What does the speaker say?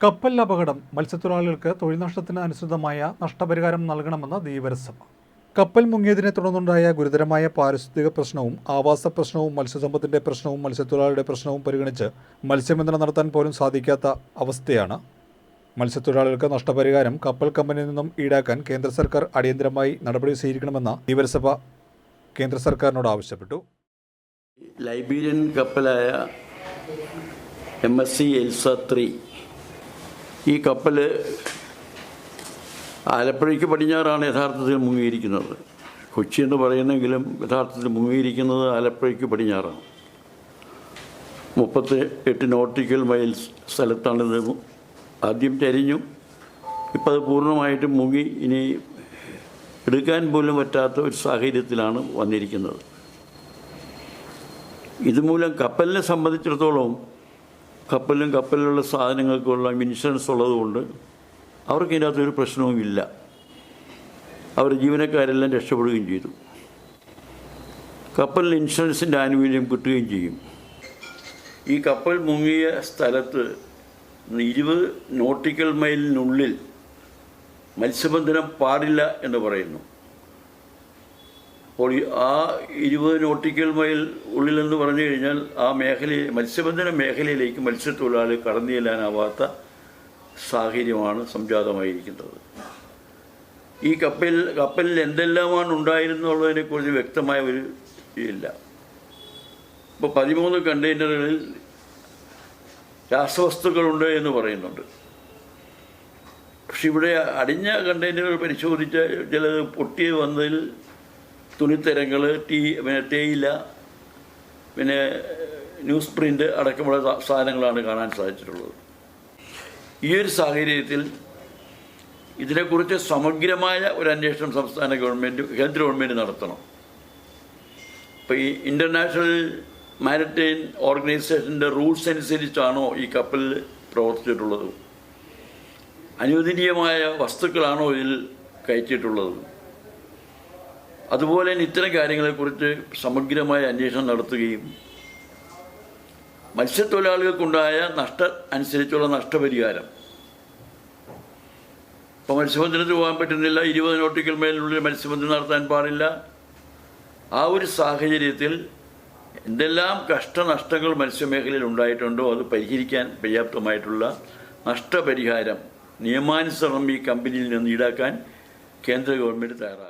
കപ്പൽ അപകടം മത്സ്യത്തൊഴിലാളികൾക്ക് തൊഴിൽ നഷ്ടത്തിന് അനുസൃതമായ നഷ്ടപരിഹാരം നൽകണമെന്ന് ദീപരസഭ കപ്പൽ മുങ്ങിയതിനെ തുടർന്നുണ്ടായ ഗുരുതരമായ പാരിസ്ഥിതിക പ്രശ്നവും ആവാസ പ്രശ്നവും മത്സ്യസമ്പത്തിന്റെ പ്രശ്നവും മത്സ്യത്തൊഴിലാളിയുടെ പ്രശ്നവും പരിഗണിച്ച് മത്സ്യബന്ധനം നടത്താൻ പോലും സാധിക്കാത്ത അവസ്ഥയാണ് മത്സ്യത്തൊഴിലാളികൾക്ക് നഷ്ടപരിഹാരം കപ്പൽ കമ്പനിയിൽ നിന്നും ഈടാക്കാൻ കേന്ദ്ര സർക്കാർ അടിയന്തരമായി നടപടി സ്വീകരിക്കണമെന്ന് ദീപരസഭ കേന്ദ്ര സർക്കാരിനോട് ആവശ്യപ്പെട്ടു. Liberian കപ്പലായ M S C Elsa three ഈ കപ്പൽ ആലപ്പുഴയ്ക്ക് പടിഞ്ഞാറാണ് യഥാർത്ഥത്തിൽ മുങ്ങിയിരിക്കുന്നത്. കൊച്ചി എന്ന് പറയുന്നെങ്കിലും യഥാർത്ഥത്തിൽ മുങ്ങിയിരിക്കുന്നത് ആലപ്പുഴയ്ക്ക് പടിഞ്ഞാറാണ്. മുപ്പത്തി എട്ട് നോട്ടിക്കൽ മൈൽസ് സ്ഥലത്താണിത്. ആദ്യം ചരിഞ്ഞു. ഇപ്പം അത് പൂർണമായിട്ടും മുങ്ങി. ഇനി എടുക്കാൻ പോലും പറ്റാത്ത ഒരു സാഹചര്യത്തിലാണ് വന്നിരിക്കുന്നത്. ഇതുമൂലം കപ്പലിനെ സംബന്ധിച്ചിടത്തോളം കപ്പലിലും കപ്പലിലുള്ള സാധനങ്ങൾക്കുള്ള ഇൻഷുറൻസ് ഉള്ളതുകൊണ്ട് അവർക്ക് ഇതിനകത്തൊരു പ്രശ്നവുമില്ല അവർ ജീവനക്കാരെല്ലാം രക്ഷപ്പെടുകയും ചെയ്തു. കപ്പലിന് ഇൻഷുറൻസിന്റെ ആനുകൂല്യം കിട്ടുകയും ചെയ്യും. ഈ കപ്പൽ മുങ്ങിയ സ്ഥലത്ത് ഇരുപത് നോട്ടിക്കൽ മൈലിനുള്ളിൽ മത്സ്യബന്ധനം പാടില്ല എന്ന് പറയുന്നു. അപ്പോൾ ആ ഇരുപത് നോട്ടിക്കൽ മൈൽ ഉള്ളിലെന്ന് പറഞ്ഞു കഴിഞ്ഞാൽ ആ മേഖല മത്സ്യബന്ധന മേഖലയിലേക്ക് മത്സ്യത്തൊഴിലാളി കടന്നു ചെല്ലാനാവാത്ത സാഹചര്യമാണ് സംജാതമായിരിക്കുന്നത്. ഈ കപ്പൽ കപ്പലിൽ എന്തെല്ലാമാണ് ഉണ്ടായിരുന്നുള്ളതിനെക്കുറിച്ച് വ്യക്തമായ ഒരു ഇല്ല. ഇപ്പോൾ പതിമൂന്ന് കണ്ടെയ്നറുകളിൽ രാസവസ്തുക്കളുണ്ട് എന്ന് പറയുന്നുണ്ട്. പക്ഷെ ഇവിടെ അടിഞ്ഞ കണ്ടെയ്നറുകൾ പരിശോധിച്ച് ചിലത് പൊട്ടി വന്നതിൽ തുണിത്തരങ്ങൾ ടീ പിന്നെ തേയില പിന്നെ ന്യൂസ് പ്രിന്റ് അടക്കമുള്ള സാധനങ്ങളാണ് കാണാൻ സാധിച്ചിട്ടുള്ളത്. ഈ ഒരു സാഹചര്യത്തിൽ ഇതിനെക്കുറിച്ച് സമഗ്രമായ ഒരു അന്വേഷണം സംസ്ഥാന ഗവൺമെന്റ് കേന്ദ്ര ഗവൺമെന്റ് നടത്തണം. ഇപ്പോൾ ഈ ഇന്റർനാഷണൽ മാരിടൈൻ ഓർഗനൈസേഷന്റെ റൂൾസ് അനുസരിച്ചാണോ ഈ കപ്പൽ പ്രവർത്തിച്ചിട്ടുള്ളത്? അനുവദനീയമായ വസ്തുക്കളാണോ ഇതിൽ കയറ്റിയിട്ടുള്ളത്? അതുപോലെ തന്നെ ഇത്തരം കാര്യങ്ങളെക്കുറിച്ച് സമഗ്രമായ അന്വേഷണം നടത്തുകയും മത്സ്യത്തൊഴിലാളികൾക്കുണ്ടായ നഷ്ട അനുസരിച്ചുള്ള നഷ്ടപരിഹാരം. ഇപ്പോൾ മത്സ്യബന്ധനത്തിന് പോകാൻ പറ്റുന്നില്ല. ഇരുപത് നോട്ടിക്കൽ മേലിനുള്ളിൽ മത്സ്യബന്ധനം നടത്താൻ പാടില്ല. ആ ഒരു സാഹചര്യത്തിൽ എന്തെല്ലാം കഷ്ടനഷ്ടങ്ങൾ മത്സ്യമേഖലയിൽ ഉണ്ടായിട്ടുണ്ടോ അത് പരിഹരിക്കാൻ പര്യാപ്തമായിട്ടുള്ള നഷ്ടപരിഹാരം നിയമാനുസരണം ഈ കമ്പനിയിൽ നിന്ന് ഈടാക്കാൻ കേന്ദ്ര ഗവൺമെന്റ് തയ്യാറാകും.